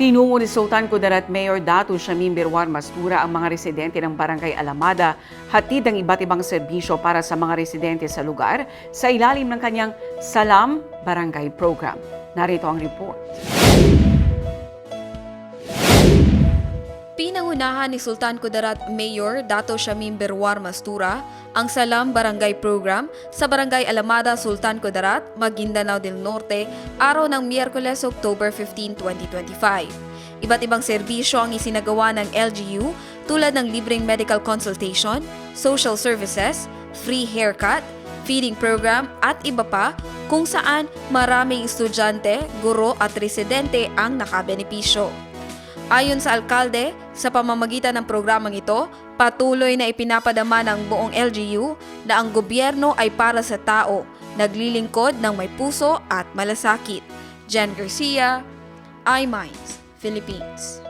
Tinungo ni Sultan Kudarat Mayor Datu Shamim Birwan Mastura ang mga residente ng Barangay Alamada hatid ang iba't ibang serbisyo para sa mga residente sa lugar sa ilalim ng kanyang Salam Barangay Program. Narito ang report. Pinangunahan ni Sultan Kudarat Mayor Dato Shamim Berwar Mastura ang Salam Barangay Program sa Barangay Alamada, Sultan Kudarat, Maguindanao del Norte, araw ng Miyerkules, October 15, 2025. Iba't ibang serbisyo ang isinagawa ng LGU tulad ng libreng medical consultation, social services, free haircut, feeding program at iba pa kung saan maraming estudyante, guro at residente ang nakabenepisyo. Ayon sa alkalde, sa pamamagitan ng programang ito, patuloy na ipinapadama ng buong LGU na ang gobyerno ay para sa tao, naglilingkod ng may puso at malasakit. Jan Garcia, iMinds, Philippines.